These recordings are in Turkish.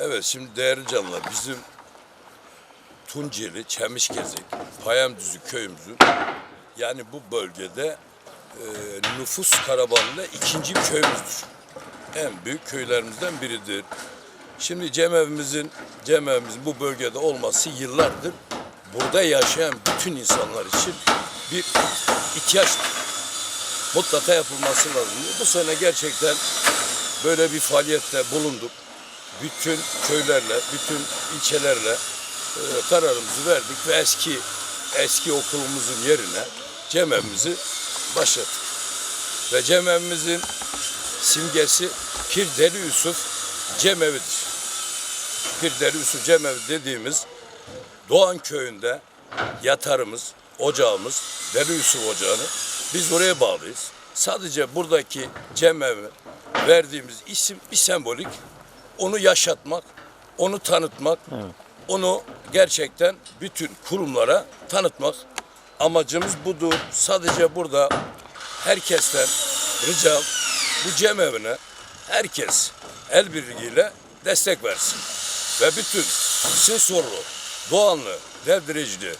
Evet şimdi değerli canlılar bizim Tunceli, Çemişgezek, Payamdüzü köyümüzün yani bu bölgede e, nüfus karavanıyla ikinci köyümüzdür. En büyük köylerimizden biridir. Şimdi cemevimizin cemevimizin bu bölgede olması yıllardır burada yaşayan bütün insanlar için bir ihtiyaçtır. Mutlaka yapılması lazım. Bu sene gerçekten böyle bir faaliyette bulunduk bütün köylerle, bütün ilçelerle e, kararımızı verdik ve eski eski okulumuzun yerine cemevimizi başlattık. Ve cemevimizin simgesi Pir Deli Yusuf cemevidir. Pir Deli Yusuf cemevi dediğimiz Doğan köyünde yatarımız, ocağımız, Deli Yusuf ocağını biz oraya bağlıyız. Sadece buradaki cemevi verdiğimiz isim bir sembolik onu yaşatmak, onu tanıtmak, onu gerçekten bütün kurumlara tanıtmak amacımız budur. Sadece burada herkesten ricam bu cemevine herkes el birliğiyle destek versin. Ve bütün Sinsorlu, Doğanlı, Devdirecili,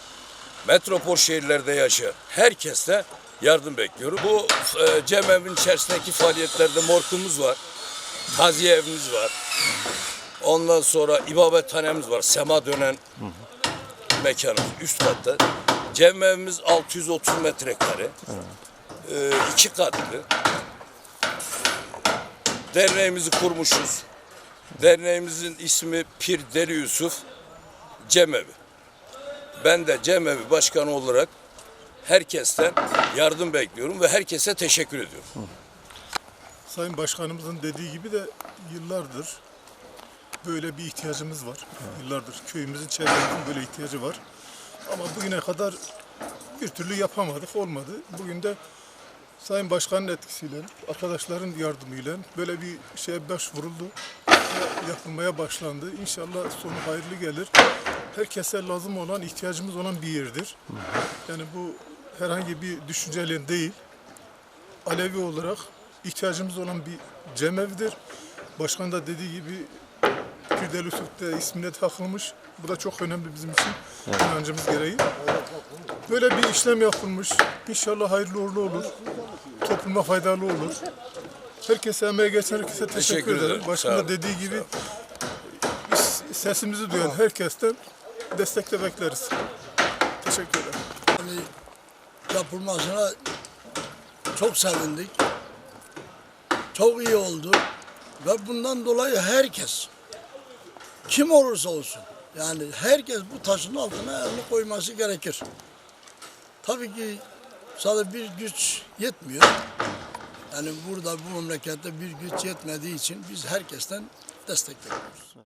metropol şehirlerde yaşayan herkeste yardım bekliyorum. Bu e, cemevin içerisindeki faaliyetlerde morkumuz var. Taziye evimiz var. Ondan sonra ibadethanemiz var. Sema dönen mekanımız üst katta. Cem evimiz 630 metrekare. Ee, iki katlı. Derneğimizi kurmuşuz. Derneğimizin ismi Pir Deli Yusuf Cemevi. Ben de Cemevi Başkanı olarak herkesten yardım bekliyorum ve herkese teşekkür ediyorum. Sayın Başkanımızın dediği gibi de yıllardır böyle bir ihtiyacımız var. Yıllardır köyümüzün çevremizin böyle ihtiyacı var. Ama bugüne kadar bir türlü yapamadık, olmadı. Bugün de Sayın Başkan'ın etkisiyle, arkadaşların yardımıyla böyle bir şeye başvuruldu ve yapılmaya başlandı. İnşallah sonu hayırlı gelir. Herkese lazım olan, ihtiyacımız olan bir yerdir. Yani bu herhangi bir düşünceyle değil, Alevi olarak ihtiyacımız olan bir cemevidir. Başkan da dediği gibi Kürdel Yusuf de ismine takılmış. Bu da çok önemli bizim için inancımız gereği. Böyle bir işlem yapılmış. İnşallah hayırlı uğurlu olur. Topluma faydalı olur. Herkese emeğe geçen herkese teşekkür, Teşekkür ederim. ederim. Başkan da dediği gibi sesimizi duyan herkesten destek de bekleriz. Teşekkür ederim. Yani yapılmasına çok sevindik. Çok iyi oldu. Ve bundan dolayı herkes kim olursa olsun yani herkes bu taşın altına elini koyması gerekir. Tabii ki sadece bir güç yetmiyor. Yani burada bu memlekette bir güç yetmediği için biz herkesten destek bekliyoruz.